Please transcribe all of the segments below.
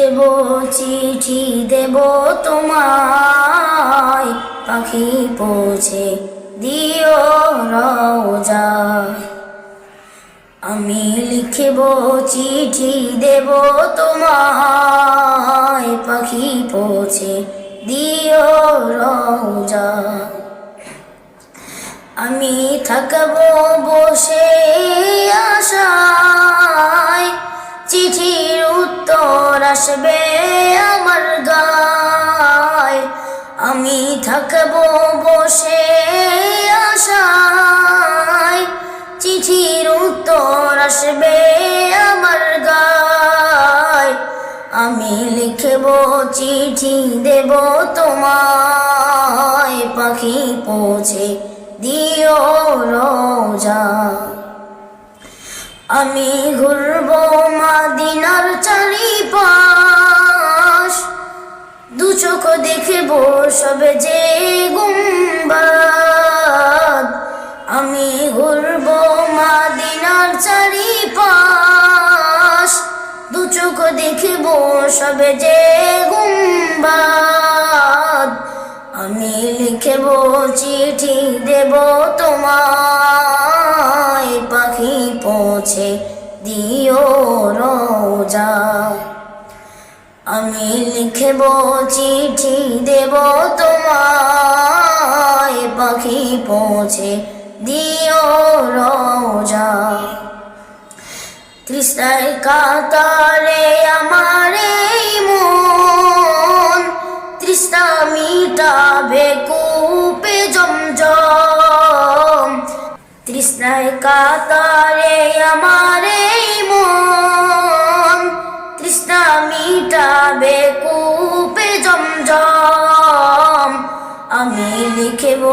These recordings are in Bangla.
লিখব চিঠি দেব তোমায়। পাখি পৌঁছে দিও রওজা। আমি লিখব, চিঠি দেব তোমায়। পাখি পৌঁছে দিও রওজা। আমি থাকব আসবে আমার গায়। আমি থাকব বসে আশায়। চিঠির উত্তর আসবে আমার গায়। আমি লিখব চিঠি, দেব তোমায়। পাখি পৌঁছে দিও রোজা। আমি ঘুরব মাদিনার চারিপাশ দেখব সবে যে গুম্বাদ। আমি ঘুরব মাদিনার চারিপাশ। দু চোখ দেখব সবে যে গুম্বাদ। আমি লিখব চিঠি দেব তোমায় লিখব চিঠি দেব তোমায়, পাখি পৌঁছে দিও রোজা তৃষ্ণায় কাতারে আমার এই মন, তৃষ্ণা মিটাবে কূপে কাতারে আমার মন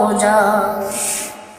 রোজা